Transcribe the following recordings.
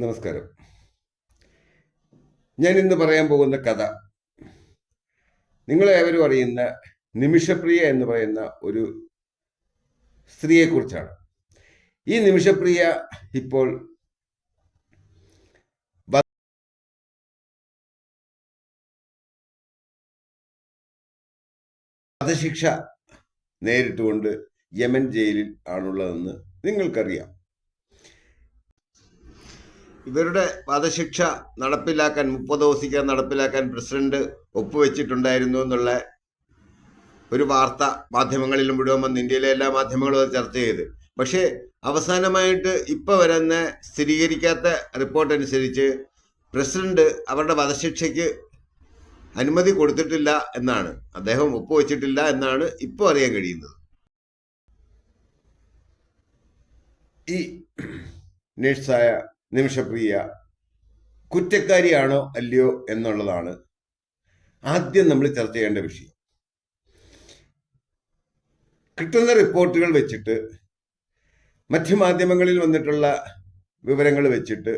നമസ്കാരം. ഞാൻ ഇന്ന് പറയാൻ പോകുന്ന കഥ. നിങ്ങളേവരും അറിയുന്ന നിമിഷപ്രിയ എന്ന് പറയുന്ന ഒരു സ്ത്രീയെക്കുറിച്ചാണ്. ഈ നിമിഷപ്രിയ ഇപ്പോൾ വധശിക്ഷ നേരിട്ടുകൊണ്ട് യമൻ ജയിലിൽ ആണുള്ളതെന്ന് നിങ്ങൾക്കറിയാം. ഇവരുടെ വധശിക്ഷ നടപ്പിലാക്കാൻ മുപ്പത് ദിവസിക്കാൻ നടപ്പിലാക്കാൻ പ്രസിഡന്റ് ഒപ്പുവെച്ചിട്ടുണ്ടായിരുന്നു എന്നുള്ള ഒരു വാർത്ത മാധ്യമങ്ങളിൽ മുഴുവൻ വന്ന് ഇന്ത്യയിലെ എല്ലാ മാധ്യമങ്ങളും അത് ചർച്ച ചെയ്ത്. പക്ഷേ അവസാനമായിട്ട് ഇപ്പൊ വരുന്ന സ്ഥിരീകരിക്കാത്ത റിപ്പോർട്ട് അനുസരിച്ച് പ്രസിഡന്റ് അവരുടെ വധശിക്ഷയ്ക്ക് അനുമതി കൊടുത്തിട്ടില്ല എന്നാണ്. അദ്ദേഹം ഒപ്പുവെച്ചിട്ടില്ല എന്നാണ് ഇപ്പോൾ അറിയാൻ കഴിയുന്നത്. ഈ നേഴ്സായ നിമിഷപ്രിയ കുറ്റക്കാരിയാണോ അല്ലയോ എന്നുള്ളതാണ് ആദ്യം നമ്മൾ ചർച്ച ചെയ്യേണ്ട വിഷയം. കിട്ടുന്ന റിപ്പോർട്ടുകൾ വെച്ചിട്ട് മാധ്യമങ്ങളിൽ വന്നിട്ടുള്ള വിവരങ്ങൾ വെച്ചിട്ട്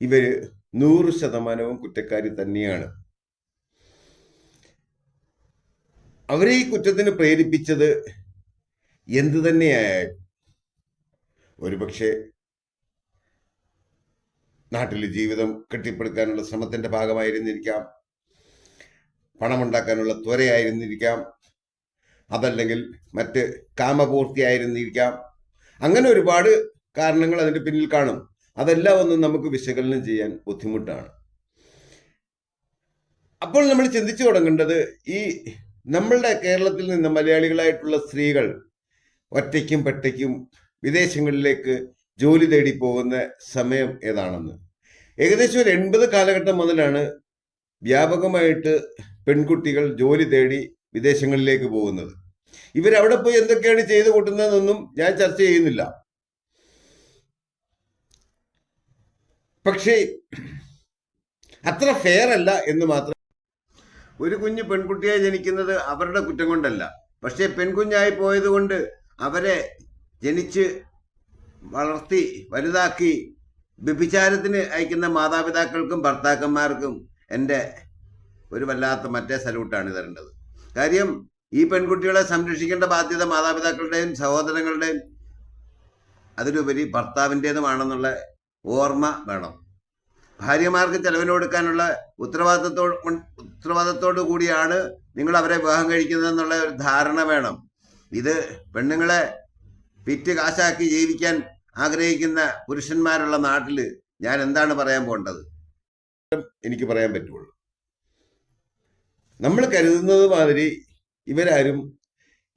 ഇവർ നൂറ് ശതമാനവും കുറ്റക്കാരി തന്നെയാണ്. അവരെ ഈ കുറ്റത്തിന് പ്രേരിപ്പിച്ചത് എന്തു തന്നെയായാലും ഒരുപക്ഷെ നാട്ടിൽ ജീവിതം കെട്ടിപ്പടുക്കാനുള്ള ശ്രമത്തിന്റെ ഭാഗമായിരുന്നിരിക്കാം. പണമുണ്ടാക്കാനുള്ള ത്വരയായിരുന്നിരിക്കാം. അതല്ലെങ്കിൽ മറ്റ് കാമപൂർത്തിയായിരുന്നിരിക്കാം. അങ്ങനെ ഒരുപാട് കാരണങ്ങൾ അതിന്റെ പിന്നിൽ കാണും. അതെല്ലാം ഒന്നും നമുക്ക് വിശകലനം ചെയ്യാൻ ബുദ്ധിമുട്ടാണ്. അപ്പോൾ നമ്മൾ ചിന്തിച്ചു തുടങ്ങേണ്ടത് ഈ നമ്മളുടെ കേരളത്തിൽ നിന്ന് മലയാളികളായിട്ടുള്ള സ്ത്രീകൾ ഒറ്റയ്ക്കും പെട്ടയ്ക്കും വിദേശങ്ങളിലേക്ക് ജോലി തേടി പോകുന്ന സമയം ഏതാണെന്ന്. ഏകദേശം ഒരു എൺപത് കാലഘട്ടം മുതലാണ് വ്യാപകമായിട്ട് പെൺകുട്ടികൾ ജോലി തേടി വിദേശങ്ങളിലേക്ക് പോകുന്നത്. ഇവരവിടെ പോയി എന്തൊക്കെയാണ് ചെയ്തു കൂട്ടുന്നതെന്നൊന്നും ഞാൻ ചർച്ച ചെയ്യുന്നില്ല. പക്ഷേ അത്ര ഫെയർ അല്ല എന്ന് മാത്രം. ഒരു കുഞ്ഞ് പെൺകുട്ടിയായി ജനിക്കുന്നത് അവരുടെ കുറ്റം കൊണ്ടല്ല. പക്ഷേ പെൺകുഞ്ഞായി പോയത് കൊണ്ട് അവരെ ജനിച്ച് വളർത്തി വലുതാക്കി വ്യഭിചാരത്തിന് അയക്കുന്ന മാതാപിതാക്കൾക്കും ഭർത്താക്കന്മാർക്കും എന്റെ ഒരു വല്ലാത്ത മറ്റേ സല്യൂട്ടാണ് തരേണ്ടത്. കാര്യം ഈ പെൺകുട്ടികളെ സംരക്ഷിക്കേണ്ട ബാധ്യത മാതാപിതാക്കളുടെയും സഹോദരങ്ങളുടെയും അതിലുപരി ഭർത്താവിന്റേതുമാണെന്നുള്ള ഓർമ്മ വേണം. ഭാര്യമാർക്ക് ചെലവിന് കൊടുക്കാനുള്ള ഉത്തരവാദിത്തത്തോട് ഉത്തരവാദിത്തത്തോടു കൂടിയാണ് നിങ്ങൾ അവരെ വിവാഹം കഴിക്കുന്നതെന്നുള്ള ഒരു ധാരണ വേണം. ഇത് പെണ്ണുങ്ങളെ വിറ്റ് കാശാക്കി ജീവിക്കാൻ ആഗ്രഹിക്കുന്ന പുരുഷന്മാരുള്ള നാട്ടിൽ ഞാൻ എന്താണ് പറയാൻ പോകേണ്ടത്? എനിക്ക് പറയാൻ പറ്റുള്ളൂ. നമ്മൾ കരുതുന്നത് മാതിരി ഇവരാരും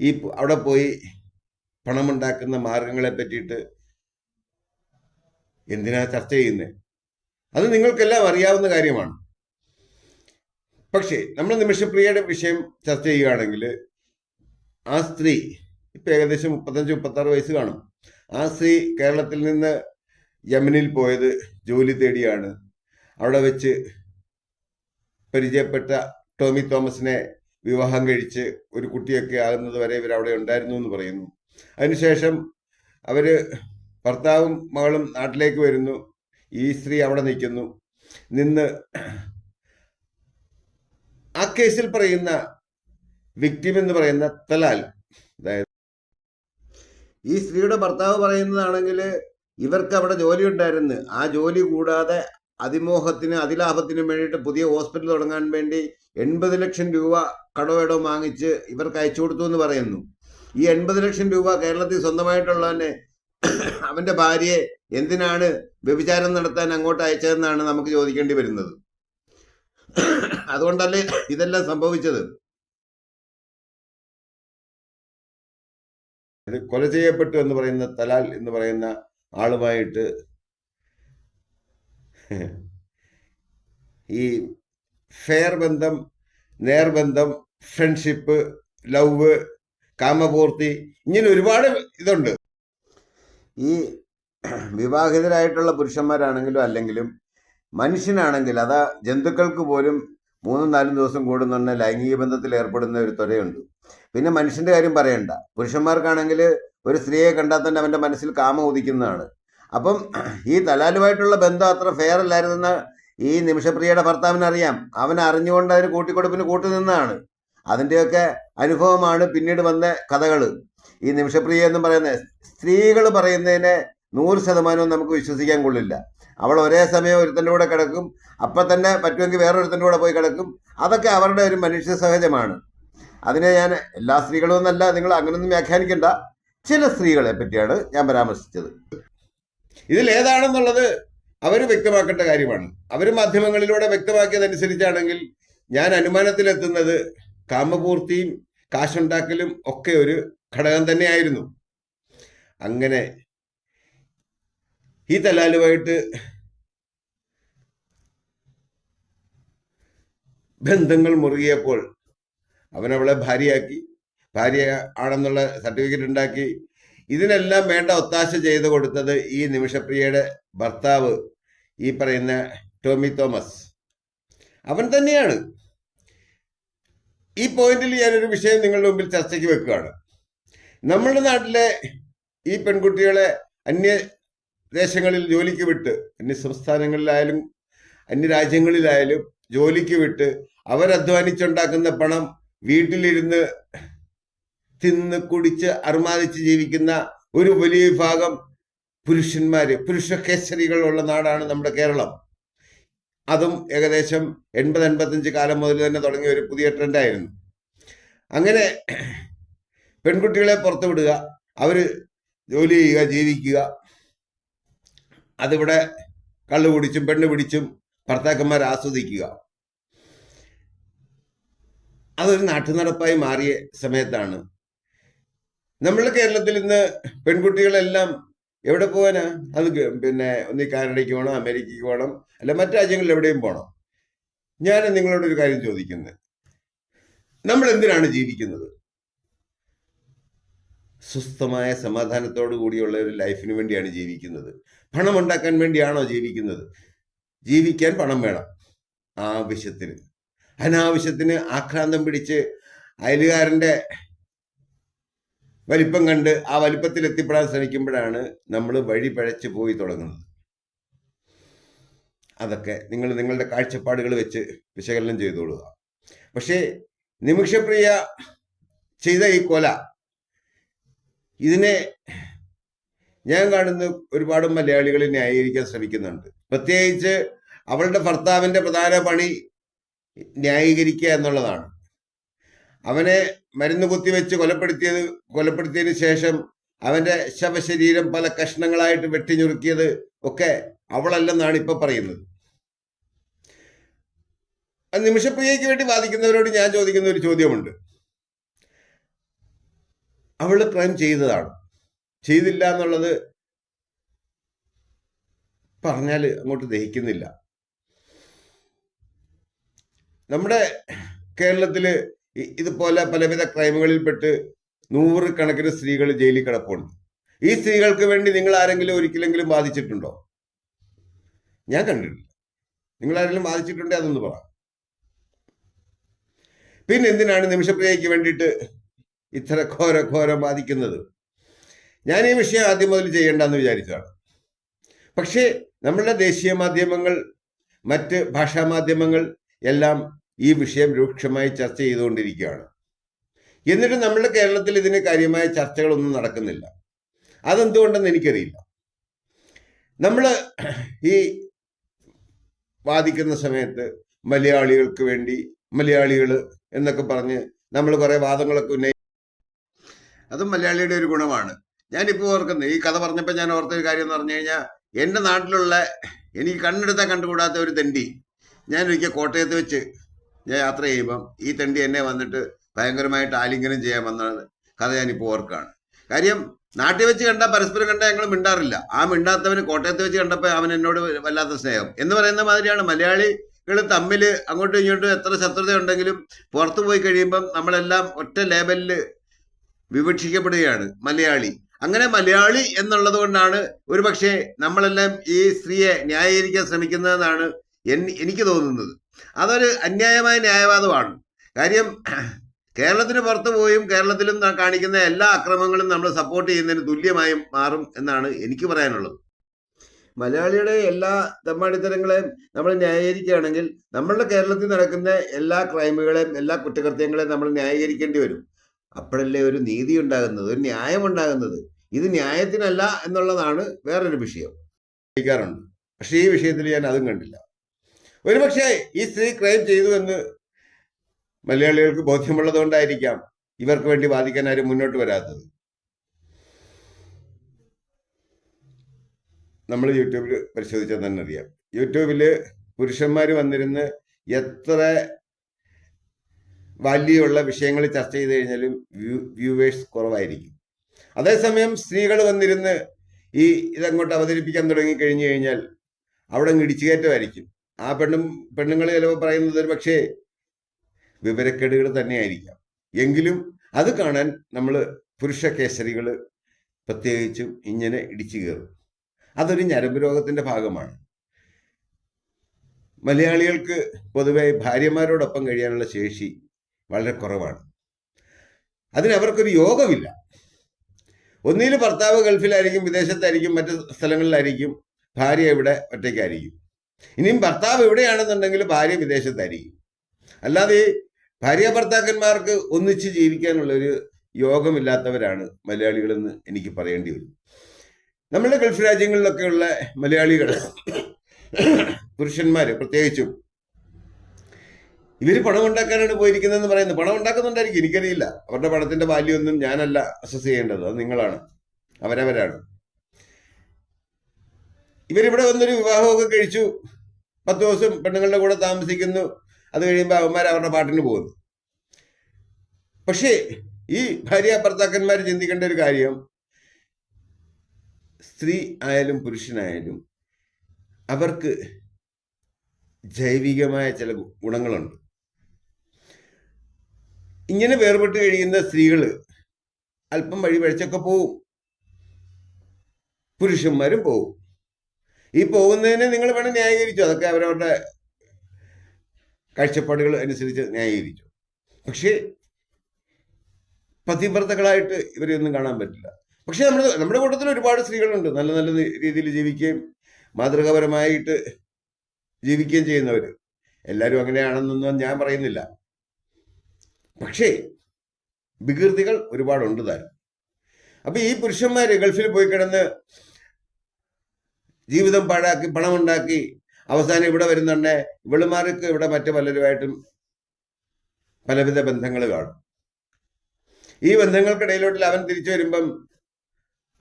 ഈ അവിടെ പോയി പണമുണ്ടാക്കുന്ന മാർഗങ്ങളെ പറ്റിയിട്ട് എന്തിനാ ചർച്ച ചെയ്യുന്നത് അത് നിങ്ങൾക്കെല്ലാം അറിയാവുന്ന കാര്യമാണ്. പക്ഷേ നമ്മൾ നിമിഷപ്രിയയുടെ വിഷയം ചർച്ച ചെയ്യുകയാണെങ്കിൽ ആ സ്ത്രീ ഇപ്പൊ ഏകദേശം മുപ്പത്തഞ്ച് മുപ്പത്താറ് വയസ്സ് കാണും. ആ സ്ത്രീ കേരളത്തിൽ നിന്ന് യമനിൽ പോയത് ജോലി തേടിയാണ്. അവിടെ വെച്ച് പരിചയപ്പെട്ട ടോമി തോമസിനെ വിവാഹം കഴിച്ച് ഒരു കുട്ടിയൊക്കെ ആകുന്നത് വരെ ഇവർ അവിടെ ഉണ്ടായിരുന്നു എന്ന് പറയുന്നു. അതിനുശേഷം അവർ ഭർത്താവും മകളും നാട്ടിലേക്ക് വരുന്നു. ഈ സ്ത്രീ അവിടെ നിൽക്കുന്നു. നിന്ന് ആ കേസിൽ പറയുന്ന വിക്ടിം എന്ന് പറയുന്ന തലാൽ അതായത് ഈ സ്ത്രീയുടെ ഭർത്താവ് പറയുന്നതാണെങ്കിൽ ഇവർക്ക് അവിടെ ജോലി ഉണ്ടായിരുന്നു ആ ജോലി കൂടാതെ അതിമോഹത്തിന് അതിലാഭത്തിനും വേണ്ടിയിട്ട് പുതിയ ഹോസ്പിറ്റൽ തുടങ്ങാൻ വേണ്ടി എൺപത് ലക്ഷം രൂപ കടവേടോ വാങ്ങിച്ച് ഇവർക്ക് അയച്ചു കൊടുത്തു എന്ന് പറയുന്നു. ഈ എൺപത് ലക്ഷം രൂപ കേരളത്തിൽ സ്വന്തമായിട്ടുള്ളതന്നെ അവന്റെ ഭാര്യയെ എന്തിനാണ് വ്യഭിചാരം നടത്താൻ അങ്ങോട്ട് അയച്ചതെന്നാണ് നമുക്ക് ചോദിക്കേണ്ടി വരുന്നത്. അതുകൊണ്ടല്ലേ ഇതെല്ലാം സംഭവിച്ചത്. ഇത് കൊല ചെയ്യപ്പെട്ടു എന്ന് പറയുന്ന തലാൽ എന്ന് പറയുന്ന ആളുമായിട്ട് ഈ ഫെയർ ബന്ധം നേർബന്ധം ഫ്രണ്ട്ഷിപ്പ് ലവ് കാമപൂർത്തി ഇങ്ങനെ ഒരുപാട് ഇതുണ്ട്. ഈ വിവാഹിതരായിട്ടുള്ള പുരുഷന്മാരാണെങ്കിലും അല്ലെങ്കിലും മനുഷ്യനാണെങ്കിൽ അതാ ജന്തുക്കൾക്ക് പോലും മൂന്നും നാലും ദിവസം കൂടുന്ന ലൈംഗിക ബന്ധത്തിൽ ഏർപ്പെടുന്ന ഒരു ത്വരയുണ്ട്. പിന്നെ മനുഷ്യന്റെ കാര്യം പറയണ്ട. പുരുഷന്മാർക്കാണെങ്കിൽ ഒരു സ്ത്രീയെ കണ്ടാൽ തന്നെ അവന്റെ മനസ്സിൽ കാമം ഉദിക്കുന്നതാണ്. അപ്പം ഈ തലാലുമായിട്ടുള്ള ബന്ധം അത്ര ഫെയർ അല്ലായിരുന്നെന്ന് ഈ നിമിഷപ്രിയയുടെ ഭർത്താവിനറിയാം. അവൻ അറിഞ്ഞുകൊണ്ട് അതിന് കൂട്ടിക്കൊടുപ്പിന് കൂട്ടുനിന്നാണ് അതിന്റെയൊക്കെ അനുഭവമാണ് പിന്നീട് വന്ന കഥകൾ. ഈ നിമിഷപ്രിയ എന്ന് പറയുന്ന സ്ത്രീകൾ പറയുന്നതിനെ നൂറ് ശതമാനവും നമുക്ക് വിശ്വസിക്കാൻ കൊള്ളില്ല. അവൾ ഒരേ സമയം ഒരുത്തന്റെ കൂടെ കിടക്കും. അപ്പം തന്നെ പറ്റുമെങ്കിൽ വേറൊരുത്തന്റെ കൂടെ പോയി കിടക്കും. അതൊക്കെ അവരുടെ ഒരു മനുഷ്യ സഹജമാണ്. അതിനെ ഞാൻ എല്ലാ സ്ത്രീകളും എന്നല്ല നിങ്ങൾ അങ്ങനൊന്നും വ്യാഖ്യാനിക്കേണ്ട. ചില സ്ത്രീകളെ പറ്റിയാണ് ഞാൻ പരാമർശിച്ചത്. ഇതിൽ ഏതാണെന്നുള്ളത് അവർ വ്യക്തമാക്കേണ്ട കാര്യമാണ്. അവർ മാധ്യമങ്ങളിലൂടെ വ്യക്തമാക്കിയതനുസരിച്ചാണെങ്കിൽ ഞാൻ അനുമാനത്തിലെത്തുന്നത് കാമപൂർത്തിയും കാശുണ്ടാക്കലും ഒക്കെ ഒരു ഘടകം തന്നെയായിരുന്നു. അങ്ങനെ ഈ തലാലുമായിട്ട് ബന്ധങ്ങൾ മുറുകിയപ്പോൾ അവൻ അവളെ ഭാര്യയാക്കി. ഭാര്യ ആണെന്നുള്ള സർട്ടിഫിക്കറ്റ് ഉണ്ടാക്കി. ഇതിനെല്ലാം വേണ്ട ഒത്താശ ചെയ്തു കൊടുത്തത് ഈ നിമിഷപ്രിയയുടെ ഭർത്താവ് ഈ പറയുന്ന ടോമി തോമസ്. അവൻ തന്നെയാണ്. ഈ പോയിന്റിൽ ഞാനൊരു വിഷയം നിങ്ങളുടെ മുമ്പിൽ ചർച്ചയ്ക്ക് വെക്കുകയാണ്. നമ്മുടെ നാട്ടിലെ ഈ പെൺകുട്ടികളെ അന്യ ദേശങ്ങളിൽ ജോലിക്ക് വിട്ട് അന്യ സംസ്ഥാനങ്ങളിലായാലും അന്യ രാജ്യങ്ങളിലായാലും ജോലിക്ക് വിട്ട് അവരധ്വാനിച്ചുണ്ടാക്കുന്ന പണം വീട്ടിലിരുന്ന് തിന്ന് കുടിച്ച് അർമാദിച്ച് ജീവിക്കുന്ന ഒരു വലിയ വിഭാഗം പുരുഷന്മാര് പുരുഷ കേസരികളുള്ള നാടാണ് നമ്മുടെ കേരളം. അതും ഏകദേശം എൺപത് എൺപത്തഞ്ച് കാലം മുതൽ തന്നെ തുടങ്ങിയ ഒരു പുതിയ ട്രെൻഡായിരുന്നു. അങ്ങനെ പെൺകുട്ടികളെ പുറത്തു വിടുക അവർ ജോലി ചെയ്യുക ജീവിക്കുക അതിവിടെ കള്ളു കുടിച്ചും പെണ്ണ് പിടിച്ചും ഭർത്താക്കന്മാർ ആസ്വദിക്കുക. അതൊരു നാട്ടുനടപ്പായി മാറിയ സമയത്താണ്. നമ്മളുടെ കേരളത്തിൽ ഇന്ന് പെൺകുട്ടികളെല്ലാം എവിടെ പോകാനാ അത് പിന്നെ ഒന്നീ കാനഡയ്ക്ക് പോകണം അമേരിക്കയ്ക്ക് പോകണം അല്ല മറ്റു രാജ്യങ്ങളിൽ എവിടെയും പോകണം ഞാൻ നിങ്ങളോട് ഒരു കാര്യം ചോദിക്കുന്നത് നമ്മൾ എന്തിനാണ് ജീവിക്കുന്നത്? സ്വസ്ഥമായ സമാധാനത്തോടു കൂടിയുള്ള ഒരു ലൈഫിന് വേണ്ടിയാണ് ജീവിക്കുന്നത്. പണം ഉണ്ടാക്കാൻ വേണ്ടിയാണോ ജീവിക്കുന്നത്? ജീവിക്കാൻ പണം വേണം ആവശ്യത്തിന്. അനാവശ്യത്തിന് ആക്രാന്തം പിടിച്ച് അയലുകാരന്റെ വലിപ്പം കണ്ട് ആ വലിപ്പത്തിൽ എത്തിപ്പെടാൻ ശ്രമിക്കുമ്പോഴാണ് നമ്മൾ വഴി പഴച്ചു പോയി തുടങ്ങുന്നത്. അതൊക്കെ നിങ്ങൾ നിങ്ങളുടെ കാഴ്ചപ്പാടുകൾ വെച്ച് വിശകലനം ചെയ്തോളുക പക്ഷേ നിമിഷപ്രിയ ചെയ്ത ഈ കൊല ഇതിനെ ഞാൻ കാണുന്ന ഒരുപാട് മലയാളികളെ ന്യായീകരിക്കാൻ ശ്രമിക്കുന്നുണ്ട്. പ്രത്യേകിച്ച് അവളുടെ ഭർത്താവിന്റെ പ്രധാന പണി ന്യായീകരിക്കുക എന്നുള്ളതാണ്. അവനെ മരുന്ന് കുത്തിവെച്ച് കൊലപ്പെടുത്തിയത് കൊലപ്പെടുത്തിയതിന് ശേഷം അവന്റെ ശവശരീരം പല കഷ്ണങ്ങളായിട്ട് വെട്ടിഞ്ഞുറുക്കിയത് ഒക്കെ അവളല്ലെന്നാണ് ഇപ്പൊ പറയുന്നത്. നിമിഷപ്രിയയ്ക്ക് വേണ്ടി വാദിക്കുന്നവരോട് ഞാൻ ചോദിക്കുന്ന ഒരു ചോദ്യമുണ്ട്. അവൾ ക്രൈം ചെയ്തതാണ്. ചെയ്തില്ല എന്നുള്ളത് പറഞ്ഞാൽ അങ്ങോട്ട് ദഹിക്കുന്നില്ല. നമ്മുടെ കേരളത്തിൽ ഇതുപോലെ പലവിധ ക്രൈമുകളിൽപ്പെട്ട് നൂറുകണക്കിന് സ്ത്രീകൾ ജയിലിൽ കിടപ്പുണ്ട്. ഈ സ്ത്രീകൾക്ക് വേണ്ടി നിങ്ങൾ ആരെങ്കിലും ഒരിക്കലെങ്കിലും ബാധിച്ചിട്ടുണ്ടോ ഞാൻ കണ്ടിട്ടില്ല. നിങ്ങൾ ആരെങ്കിലും ബാധിച്ചിട്ടുണ്ടേ അതൊന്ന് പറ. പിന്നെ എന്തിനാണ് നിമിഷപ്രിയയ്ക്ക് വേണ്ടിയിട്ട് ഇത്ര ഘോര ഘോരം ബാധിക്കുന്നത് ഞാൻ ഈ വിഷയം ആദ്യം മുതൽ ചെയ്യേണ്ടെന്ന് വിചാരിച്ചതാണ്. പക്ഷേ നമ്മളുടെ ദേശീയ മാധ്യമങ്ങൾ മറ്റ് ഭാഷാ മാധ്യമങ്ങൾ എല്ലാം ഈ വിഷയം രൂക്ഷമായി ചർച്ച ചെയ്തുകൊണ്ടിരിക്കുകയാണ്. എന്നിട്ട് നമ്മുടെ കേരളത്തിൽ ഇതിന് കാര്യമായ ചർച്ചകളൊന്നും നടക്കുന്നില്ല. അതെന്തുകൊണ്ടെന്ന് എനിക്കറിയില്ല. നമ്മൾ ഈ വാദിക്കുന്ന സമയത്ത് മലയാളികൾക്ക് വേണ്ടി മലയാളികൾ എന്നൊക്കെ പറഞ്ഞ് നമ്മൾ കുറേ വാദങ്ങളൊക്കെ ഉന്നയി അതും മലയാളിയുടെ ഒരു ഗുണമാണ്. ഞാനിപ്പോൾ ഓർക്കുന്നത് ഈ കഥ പറഞ്ഞപ്പോൾ ഞാൻ ഓർത്ത ഒരു കാര്യം എന്ന് പറഞ്ഞു കഴിഞ്ഞാൽ എന്റെ നാട്ടിലുള്ള എനിക്ക് കണ്ണെടുത്താൽ കണ്ടുകൂടാത്ത ഒരു തെണ്ടി ഞാൻ ഒരിക്കൽ കോട്ടയത്ത് വെച്ച് ഞാൻ യാത്ര ചെയ്യുമ്പം ഈ തെണ്ടി എന്നെ വന്നിട്ട് ഭയങ്കരമായിട്ട് ആലിംഗനം ചെയ്യാൻ വന്ന കഥ ഞാനിപ്പോൾ ഓർക്കുകയാണ്. കാര്യം നാട്ടിൽ വെച്ച് കണ്ടാൽ പരസ്പരം കണ്ടാൽ ഞങ്ങൾ മിണ്ടാറില്ല. ആ മിണ്ടാത്തവന് കോട്ടയത്ത് വെച്ച് കണ്ടപ്പോൾ അവൻ എന്നോട് വല്ലാത്ത സ്നേഹം. എന്ന് പറയുന്ന മാതിരിയാണ് മലയാളികൾ തമ്മിൽ അങ്ങോട്ടും ഇങ്ങോട്ടും എത്ര ശത്രുത ഉണ്ടെങ്കിലും പുറത്തു പോയി കഴിയുമ്പം നമ്മളെല്ലാം ഒറ്റ ലേബലിൽ വിവക്ഷിക്കപ്പെടുകയാണ് മലയാളി. അങ്ങനെ മലയാളി എന്നുള്ളത് കൊണ്ടാണ് ഒരുപക്ഷെ നമ്മളെല്ലാം ഈ സ്ത്രീയെ ന്യായീകരിക്കാൻ ശ്രമിക്കുന്നതെന്നാണ് എനിക്ക് തോന്നുന്നത്. അതൊരു അന്യായമായ ന്യായവാദമാണ്. കാര്യം കേരളത്തിന് പുറത്തു പോയും കേരളത്തിലും കാണിക്കുന്ന എല്ലാ അക്രമങ്ങളും നമ്മൾ സപ്പോർട്ട് ചെയ്യുന്നതിന് തുല്യമായും മാറും എന്നാണ് എനിക്ക് പറയാനുള്ളത്. മലയാളിയുടെ എല്ലാ തമ്മാടിത്തരങ്ങളെയും നമ്മൾ ന്യായീകരിക്കുകയാണെങ്കിൽ നമ്മളുടെ കേരളത്തിൽ നടക്കുന്ന എല്ലാ ക്രൈമുകളെയും എല്ലാ കുറ്റകൃത്യങ്ങളെയും നമ്മൾ ന്യായീകരിക്കേണ്ടി വരും. അപ്പോഴല്ലേ ഒരു നീതി ഉണ്ടാകുന്നത് ഒരു ന്യായം ഉണ്ടാകുന്നത്. ഇത് ന്യായത്തിനല്ല എന്നുള്ളതാണ് വേറൊരു വിഷയം. ചോദിക്കാറുണ്ട് പക്ഷേ ഈ വിഷയത്തിൽ ഞാൻ അതും കണ്ടില്ല. ഒരുപക്ഷെ ഈ സ്ത്രീ ക്രൈം ചെയ്തു എന്ന് മലയാളികൾക്ക് ബോധ്യമുള്ളതുകൊണ്ടായിരിക്കാം ഇവർക്ക് വേണ്ടി വാദിക്കാൻ ആരും മുന്നോട്ട് വരാത്തത്. നമ്മൾ യൂട്യൂബിൽ പരിശോധിച്ചാൽ തന്നെ അറിയാം. യൂട്യൂബിൽ പുരുഷന്മാർ വന്നിരുന്ന് എത്ര വാല്യുള്ള വിഷയങ്ങൾ ചർച്ച ചെയ്ത് കഴിഞ്ഞാലും വ്യൂ വ്യൂവേഴ്സ് കുറവായിരിക്കും. അതേസമയം സ്ത്രീകൾ വന്നിരുന്ന് ഈ ഇതങ്ങോട്ട് അവതരിപ്പിക്കാൻ തുടങ്ങി കഴിഞ്ഞു കഴിഞ്ഞാൽ അവിടെ ഇടിച്ചുകയറ്റമായിരിക്കും. ആ പെണ്ണും പെണ്ണുങ്ങൾ ചിലപ്പോൾ പറയുന്നത് ഒരു പക്ഷേ വിവരക്കേടുകൾ തന്നെയായിരിക്കാം. എങ്കിലും അത് കാണാൻ നമ്മൾ പുരുഷ കേസരികൾ പ്രത്യേകിച്ചും ഇങ്ങനെ ഇടിച്ചു കയറും. അതൊരു ഞരമ്പ് രോഗത്തിന്റെ ഭാഗമാണ്. മലയാളികൾക്ക് പൊതുവെ ഭാര്യമാരോടൊപ്പം കഴിയാനുള്ള ശേഷി വളരെ കുറവാണ്. അതിനവർക്കൊരു യോഗമില്ല. ഒന്നിൽ ഭർത്താവ് ഗൾഫിലായിരിക്കും വിദേശത്തായിരിക്കും മറ്റ് സ്ഥലങ്ങളിലായിരിക്കും ഭാര്യ ഇവിടെ ഒറ്റയ്ക്കായിരിക്കും. ഇനിയും ഭർത്താവ് എവിടെയാണെന്നുണ്ടെങ്കിൽ ഭാര്യ വിദേശത്തായിരിക്കും. അല്ലാതെ ഭാര്യ ഭർത്താക്കന്മാർക്ക് ഒന്നിച്ച് ജീവിക്കാനുള്ള ഒരു യോഗമില്ലാത്തവരാണ് മലയാളികളെന്ന് എനിക്ക് പറയേണ്ടി വരും. നമ്മുടെ ഗൾഫ് രാജ്യങ്ങളിലൊക്കെയുള്ള മലയാളികൾ പുരുഷന്മാർ പ്രത്യേകിച്ചും ഇവർ പണം ഉണ്ടാക്കാനാണ് പോയിരിക്കുന്നതെന്ന് പറയുന്നത്. പണം ഉണ്ടാക്കുന്നുണ്ടായിരിക്കും. എനിക്കറിയില്ല. അവരുടെ പണത്തിന്റെ വാല്യൂ ഒന്നും ഞാനല്ല അസസ് ചെയ്യേണ്ടത്. അത് നിങ്ങളാണ്. അവരവരാണ്. ഇവരിവിടെ വന്നൊരു വിവാഹമൊക്കെ കഴിച്ചു. പത്ത് ദിവസം പെണ്ണുങ്ങളുടെ കൂടെ താമസിക്കുന്നു. അത് കഴിയുമ്പോൾ അവന്മാർ അവരുടെ പാട്ടിന് പോകുന്നു. പക്ഷേ ഈ ഭാര്യ ഭർത്താക്കന്മാർ ചിന്തിക്കേണ്ട ഒരു കാര്യം. സ്ത്രീ ആയാലും പുരുഷനായാലും അവർക്ക് ജൈവികമായ ചില ഗുണങ്ങളുണ്ട്. ഇങ്ങനെ വേർപെട്ട് കഴിയുന്ന സ്ത്രീകൾ അല്പം വഴി വഴിച്ചൊക്കെ പോവും. പുരുഷന്മാരും പോവും. ഈ പോകുന്നതിനെ നിങ്ങൾ വേണം ന്യായീകരിച്ചു. അതൊക്കെ അവരവരുടെ കാഴ്ചപ്പാടുകൾ അനുസരിച്ച് ന്യായീകരിച്ചു. പക്ഷേ പതിവ്രതകളായിട്ട് ഇവരെയൊന്നും കാണാൻ പറ്റില്ല. പക്ഷെ നമ്മുടെ നമ്മുടെ കൂട്ടത്തിൽ ഒരുപാട് സ്ത്രീകളുണ്ട്. നല്ല നല്ല രീതിയിൽ ജീവിക്കുകയും മാതൃകാപരമായിട്ട് ജീവിക്കുകയും ചെയ്യുന്നവർ എല്ലാവരും അങ്ങനെയാണെന്നൊന്നും ഞാൻ പറയുന്നില്ല. പക്ഷേ വികൃതികൾ ഒരുപാടുണ്ട് താനും. അപ്പൊ ഈ പുരുഷന്മാര് ഗൾഫിൽ പോയി കിടന്ന് ജീവിതം പാഴാക്കി പണമുണ്ടാക്കി അവസാനം ഇവിടെ വരുന്നുണ്ട്. ഇവളുമാർക്ക് ഇവിടെ മറ്റു പലരുമായിട്ടും പലവിധ ബന്ധങ്ങൾ കാണും. ഈ ബന്ധങ്ങൾക്കിടയിലോട്ടിൽ അവൻ തിരിച്ചു വരുമ്പം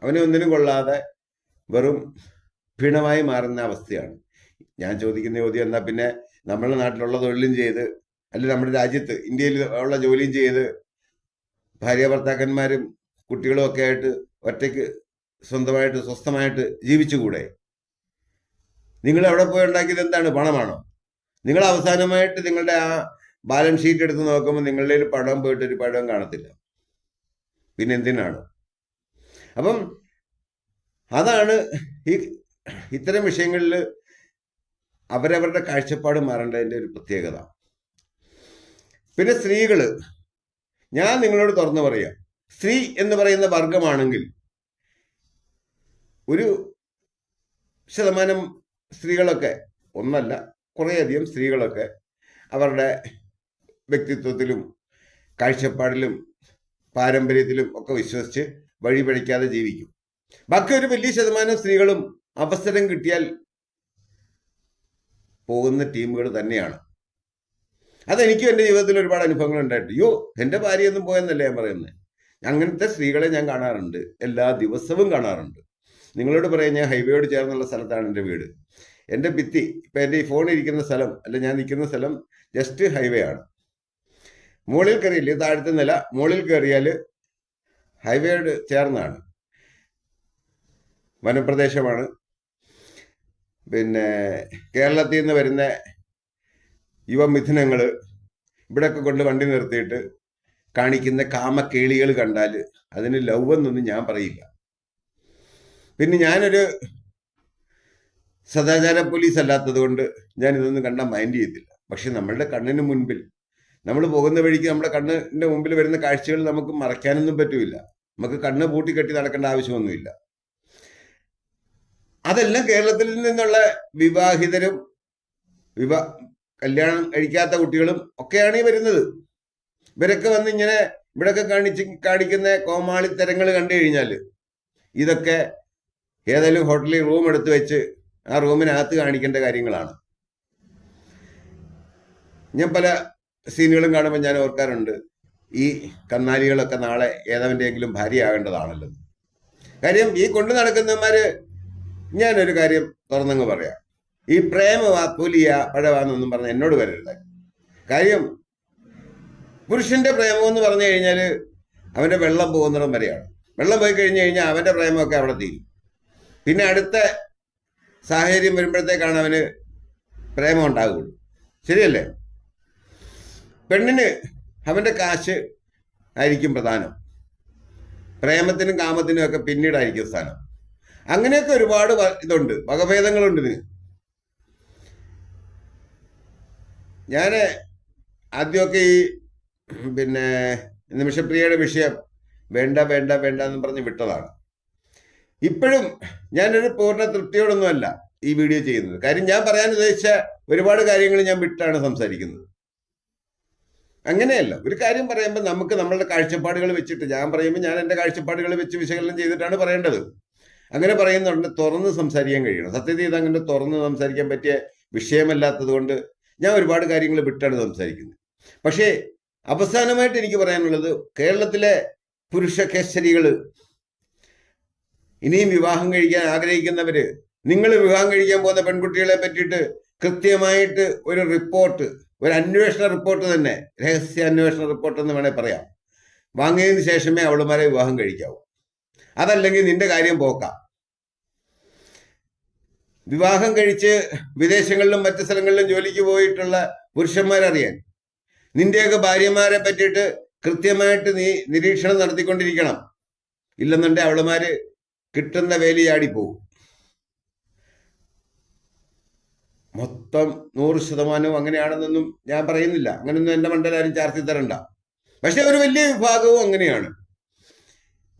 അവനെ ഒന്നിനും കൊള്ളാതെ വെറും ഭിണമായി മാറുന്ന അവസ്ഥയാണ്. ഞാൻ ചോദിക്കുന്ന ചോദ്യം എന്നാ പിന്നെ നമ്മുടെ നാട്ടിലുള്ള തൊഴിലും ചെയ്ത് അല്ലെ നമ്മുടെ രാജ്യത്ത് ഇന്ത്യയിൽ ഉള്ള ജോലിയും ചെയ്ത് ഭാര്യ ഭർത്താക്കന്മാരും കുട്ടികളും ഒക്കെ ആയിട്ട് ഒറ്റയ്ക്ക് സ്വന്തമായിട്ട് സ്വസ്ഥമായിട്ട് ജീവിച്ചുകൂടെ? നിങ്ങൾ അവിടെ പോയി ഉണ്ടാക്കിയത് എന്താണ്? പണമാണോ? നിങ്ങൾ അവസാനമായിട്ട് നിങ്ങളുടെ ആ ബാലൻസ് ഷീറ്റ് എടുത്ത് നോക്കുമ്പോൾ നിങ്ങളുടെ ഒരു പണം പോയിട്ട് ഒരു പഴം കാണത്തില്ല. പിന്നെ എന്തിനാണ്? അപ്പം അതാണ് ഈ ഇത്തരം വിഷയങ്ങളിൽ അവരവരുടെ കാഴ്ചപ്പാട് മാറേണ്ടതിന്റെ ഒരു പ്രത്യേകത. പിന്നെ സ്ത്രീകൾ ഞാൻ നിങ്ങളോട് തുറന്നു പറയാം. സ്ത്രീ എന്ന് പറയുന്ന വർഗമാണെങ്കിൽ ഒരു ശതമാനം സ്ത്രീകളൊക്കെ ഒന്നല്ല കുറേയധികം സ്ത്രീകളൊക്കെ അവരുടെ വ്യക്തിത്വത്തിലും കാഴ്ചപ്പാടിലും പാരമ്പര്യത്തിലും ഒക്കെ വിശ്വസിച്ച് വഴി പഴിക്കാതെ ജീവിക്കും. ബാക്കി ഒരു വലിയ ശതമാനം സ്ത്രീകളും അവസരം കിട്ടിയാൽ പോകുന്ന ടീമുകൾ തന്നെയാണ്. അതെനിക്കും എന്റെ ജീവിതത്തിൽ ഒരുപാട് അനുഭവങ്ങൾ ഉണ്ടായിട്ട് യോ എന്റെ ഭാര്യയൊന്നും പോയെന്നല്ലേ ഞാൻ പറയുന്നത് അങ്ങനത്തെ സ്ത്രീകളെ ഞാൻ കാണാറുണ്ട്. എല്ലാ ദിവസവും കാണാറുണ്ട്. നിങ്ങളോട് പറയാം ഞാൻ ഹൈവേയോട് ചേർന്നുള്ള സ്ഥലത്താണ് എന്റെ വീട്. എന്റെ ഭിത്തി ഇപ്പം എന്റെ ഈ ഫോൺ ഇരിക്കുന്ന സ്ഥലം അല്ല ഞാൻ നിൽക്കുന്ന സ്ഥലം ജസ്റ്റ് ഹൈവേ ആണ്. മുകളിൽ കയറിയില്ലേ താഴത്തെ നില മുകളിൽ കയറിയാൽ ഹൈവേയോട് ചേർന്നാണ്. വനപ്രദേശമാണ്. പിന്നെ കേരളത്തിൽ നിന്ന് വരുന്ന യുവമിഥുനങ്ങൾ ഇവിടെയൊക്കെ കൊണ്ട് വണ്ടി നിർത്തിയിട്ട് കാണിക്കുന്ന കാമക്കേളികൾ കണ്ടാൽ അതിന് ലവ് എന്നൊന്നും ഞാൻ പറയില്ല. പിന്നെ ഞാനൊരു സദാചാര പോലീസ് അല്ലാത്തത് കൊണ്ട് ഞാൻ ഇതൊന്നും കണ്ടാൽ മൈൻഡ് ചെയ്തില്ല പക്ഷെ നമ്മളുടെ കണ്ണിന് മുൻപിൽ നമ്മൾ പോകുന്ന വഴിക്ക് നമ്മുടെ കണ്ണിന്റെ മുമ്പിൽ വരുന്ന കാഴ്ചകൾ നമുക്ക് മറയ്ക്കാനൊന്നും പറ്റില്ല. നമുക്ക് കണ്ണ് പൂട്ടി കെട്ടി നടക്കേണ്ട ആവശ്യമൊന്നുമില്ല. അതെല്ലാം കേരളത്തിൽ നിന്നുള്ള വിവാഹിതരും വിവാ കല്യാണം കഴിക്കാത്ത കുട്ടികളും ഒക്കെയാണ് ഈ വരുന്നത്. ഇവരൊക്കെ വന്ന് ഇങ്ങനെ ഇവിടൊക്കെ കാണിച്ച് കാണിക്കുന്ന കോമാളിത്തരങ്ങൾ കണ്ടു കഴിഞ്ഞാൽ ഇതൊക്കെ ഏതെങ്കിലും ഹോട്ടലിൽ റൂം എടുത്ത് വെച്ച് ആ റൂമിനകത്ത് കാണിക്കേണ്ട കാര്യങ്ങളാണ്. ഞാൻ പല സീനുകളും കാണുമ്പോൾ ഞാൻ ഓർക്കാറുണ്ട് ഈ കന്നാലികളൊക്കെ നാളെ ഏതവന്റെയെങ്കിലും ഭാര്യയാകേണ്ടതാണല്ലോ. കാര്യം ഈ കൊണ്ടു നടക്കുന്നവന്മാര് ഞാനൊരു കാര്യം തുറന്നങ്ങ് പറയാം. ഈ പ്രേമവാ പുലിയ പഴവാന്നൊന്നും പറഞ്ഞ് എന്നോട് വരരുത്. കാര്യം പുരുഷന്റെ പ്രേമം എന്ന് പറഞ്ഞു കഴിഞ്ഞാൽ അവന്റെ വെള്ളം പോകുന്നിടം വരെയാണ്. വെള്ളം പോയി കഴിഞ്ഞു കഴിഞ്ഞാൽ അവന്റെ പ്രേമമൊക്കെ അവിടെ തീരും. പിന്നെ അടുത്ത സാഹചര്യം വരുമ്പോഴത്തേക്കാണ് അവന് പ്രേമം ഉണ്ടാകുള്ളൂ ശരിയല്ലേ? പെണ്ണിന് അവന്റെ കാശ് ആയിരിക്കും പ്രധാനം. പ്രേമത്തിനും കാമത്തിനും ഒക്കെ പിന്നീടായിരിക്കും സ്ഥാനം. അങ്ങനെയൊക്കെ ഒരുപാട് ഇതുണ്ട്. വകഭേദങ്ങളുണ്ട് ഇതിന്. ഞാൻ ആദ്യമൊക്കെ ഈ പിന്നെ നിമിഷപ്രിയയുടെ വിഷയം വേണ്ട വേണ്ട വേണ്ട എന്ന് പറഞ്ഞ് വിട്ടതാണ്. ഇപ്പോഴും ഞാനൊരു പൂർണ തൃപ്തിയോടൊന്നുമല്ല ഈ വീഡിയോ ചെയ്യുന്നത്. കാര്യം ഞാൻ പറയാൻ ഉദ്ദേശിച്ച ഒരുപാട് കാര്യങ്ങൾ ഞാൻ വിട്ടാണ് സംസാരിക്കുന്നത്. അങ്ങനെയല്ല. ഒരു കാര്യം പറയുമ്പോൾ നമുക്ക് നമ്മളുടെ കാഴ്ചപ്പാടുകൾ വെച്ചിട്ട് ഞാൻ പറയുമ്പോൾ ഞാൻ എന്റെ കാഴ്ചപ്പാടുകൾ വെച്ച് വിശകലനം ചെയ്തിട്ടാണ് പറയേണ്ടത്. അങ്ങനെ പറയുന്നുണ്ട് തുറന്ന് സംസാരിക്കാൻ കഴിയണം. സത്യത്തിൽ ഇത് അങ്ങനെ തുറന്ന് സംസാരിക്കാൻ പറ്റിയ വിഷയമല്ലാത്തത് കൊണ്ട് ഞാൻ ഒരുപാട് കാര്യങ്ങൾ വിട്ടാണ് സംസാരിക്കുന്നത്. പക്ഷേ അവസാനമായിട്ട് എനിക്ക് പറയാനുള്ളത് കേരളത്തിലെ പുരുഷ കേസരികൾ ഇനിയും വിവാഹം കഴിക്കാൻ ആഗ്രഹിക്കുന്നവര് നിങ്ങൾ വിവാഹം കഴിക്കാൻ പോകുന്ന പെൺകുട്ടികളെ പറ്റിയിട്ട് കൃത്യമായിട്ട് ഒരു റിപ്പോർട്ട് ഒരു അന്വേഷണ റിപ്പോർട്ട് തന്നെ രഹസ്യ അന്വേഷണ റിപ്പോർട്ട് എന്ന് വേണേൽ പറയാം. വാങ്ങിയതിന് ശേഷമേ അവളുമാരെ വിവാഹം കഴിക്കാവൂ. അതല്ലെങ്കിൽ നിന്റെ കാര്യം പോക്കാം. വിവാഹം കഴിച്ച് വിദേശങ്ങളിലും മറ്റു സ്ഥലങ്ങളിലും ജോലിക്ക് പോയിട്ടുള്ള പുരുഷന്മാരറിയാൻ. നിന്റെയൊക്കെ ഭാര്യമാരെ പറ്റിയിട്ട് കൃത്യമായിട്ട് നീ നിരീക്ഷണം നടത്തിക്കൊണ്ടിരിക്കണം. ഇല്ലെന്നുണ്ടെ അവളുമാര് കിട്ടുന്ന വേലി ചാടിപ്പോവും. മൊത്തം നൂറ് ശതമാനവും അങ്ങനെയാണെന്നൊന്നും ഞാൻ പറയുന്നില്ല. അങ്ങനെയൊന്നും എന്റെ മണ്ടലാരും ചാർത്തി തരണ്ട. പക്ഷെ ഒരു വലിയ വിഭാഗവും അങ്ങനെയാണ്.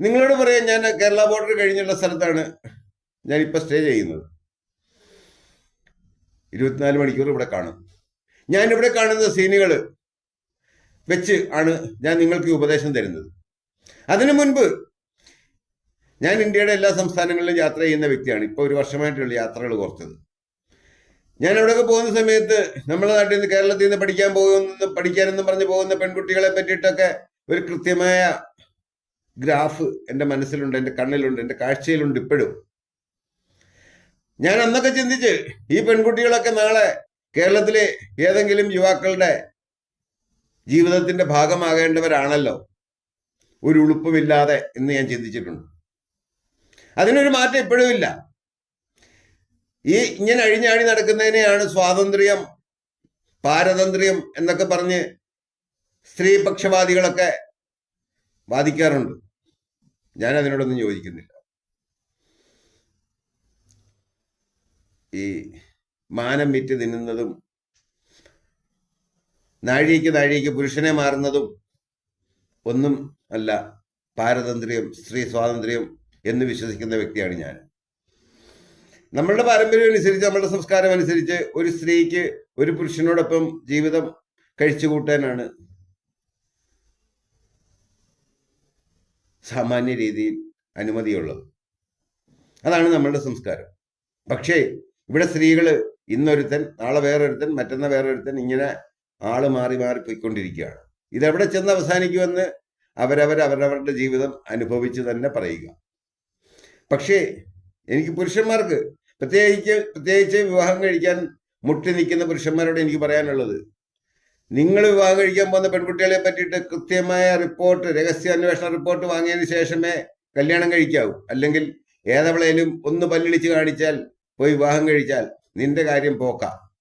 നിങ്ങളോട് പറയാം ഞാൻ കേരള ബോർഡർ കഴിഞ്ഞുള്ള സ്ഥലത്താണ് ഞാനിപ്പോൾ സ്റ്റേ ചെയ്യുന്നത്. ഇരുപത്തിനാല് മണിക്കൂർ ഇവിടെ കാണും. ഞാൻ ഇവിടെ കാണുന്ന സീനുകൾ വെച്ച് ആണ് ഞാൻ നിങ്ങൾക്ക് ഉപദേശം തരുന്നത്. അതിനു മുൻപ് ഞാൻ ഇന്ത്യയുടെ എല്ലാ സംസ്ഥാനങ്ങളിലും യാത്ര ചെയ്യുന്ന വ്യക്തിയാണ്. ഇപ്പോൾ ഒരു വർഷമായിട്ടുള്ള യാത്രകൾ കുറച്ചത്. ഞാൻ അവിടെയൊക്കെ പോകുന്ന സമയത്ത് നമ്മുടെ നാട്ടിൽ നിന്ന് കേരളത്തിൽ നിന്ന് പഠിക്കാൻ പോകുന്ന പഠിക്കാനെന്നും പറഞ്ഞ് പോകുന്ന പെൺകുട്ടികളെ പറ്റിയിട്ടൊക്കെ ഒരു കൃത്യമായ ഗ്രാഫ് എന്റെ മനസ്സിലുണ്ട് എന്റെ കണ്ണിലുണ്ട് എന്റെ കാഴ്ചയിലുണ്ട് ഇപ്പോഴും. ഞാൻ അന്നൊക്കെ ചിന്തിച്ച് ഈ പെൺകുട്ടികളൊക്കെ നാളെ കേരളത്തിലെ ഏതെങ്കിലും യുവാക്കളുടെ ജീവിതത്തിന്റെ ഭാഗമാകേണ്ടവരാണല്ലോ. ഒരു ഉളുപ്പുമില്ലാതെ എന്ന് ഞാൻ ചിന്തിച്ചിട്ടുണ്ട്. അതിനൊരു മാറ്റം ഇപ്പോഴും ഇല്ല. ഈ ഇങ്ങനെ അഴിഞ്ഞാടി നടക്കുന്നതിനെയാണ് സ്വാതന്ത്ര്യം പാരതന്ത്ര്യം എന്നൊക്കെ പറഞ്ഞ് സ്ത്രീപക്ഷവാദികളൊക്കെ വാദിക്കാറുണ്ട്. ഞാൻ അതിനോടൊന്നും യോജിക്കുന്നില്ല. ഈ മാനം വിറ്റ് തിന്നുന്നതും നാഴിക്ക് നാഴിക്ക് പുരുഷനെ മാറുന്നതും ഒന്നും അല്ല പാരതന്ത്ര്യം സ്ത്രീ സ്വാതന്ത്ര്യം എന്ന് വിശ്വസിക്കുന്ന വ്യക്തിയാണ് ഞാൻ. നമ്മളുടെ പാരമ്പര്യം അനുസരിച്ച് നമ്മളുടെ സംസ്കാരം അനുസരിച്ച് ഒരു സ്ത്രീക്ക് ഒരു പുരുഷനോടൊപ്പം ജീവിതം കഴിച്ചു കൂട്ടാനാണ് സാമാന്യ രീതിയിൽ അനുമതിയുള്ളത്. അതാണ് നമ്മളുടെ സംസ്കാരം. പക്ഷേ ഇവിടെ സ്ത്രീകൾ ഇന്നൊരുത്തൻ നാളെ വേറൊരുത്തൻ മറ്റന്ന വേറൊരുത്തൻ ഇങ്ങനെ ആൾ മാറി മാറി പോയിക്കൊണ്ടിരിക്കുകയാണ്. ഇതെവിടെ ചെന്ന് അവസാനിക്കുമെന്ന് അവരവർ അവരവരുടെ ജീവിതം അനുഭവിച്ച് തന്നെ പറയുക. പക്ഷേ എനിക്ക് പുരുഷന്മാർക്ക് പ്രത്യേകിച്ച് പ്രത്യേകിച്ച് വിവാഹം കഴിക്കാൻ മുട്ടി നിൽക്കുന്ന പുരുഷന്മാരോട് എനിക്ക് പറയാനുള്ളത് നിങ്ങൾ വിവാഹം കഴിക്കാൻ പോകുന്ന പെൺകുട്ടികളെ പറ്റിയിട്ട് കൃത്യമായ റിപ്പോർട്ട് രഹസ്യ അന്വേഷണ റിപ്പോർട്ട് വാങ്ങിയതിന് ശേഷമേ കല്യാണം കഴിക്കാവൂ. അല്ലെങ്കിൽ ഏതവളേലും ഒന്ന് പല്ലിളിച്ച് കാണിച്ചാൽ പോയി വിവാഹം കഴിച്ചാൽ നിന്റെ കാര്യം പോക്കാം.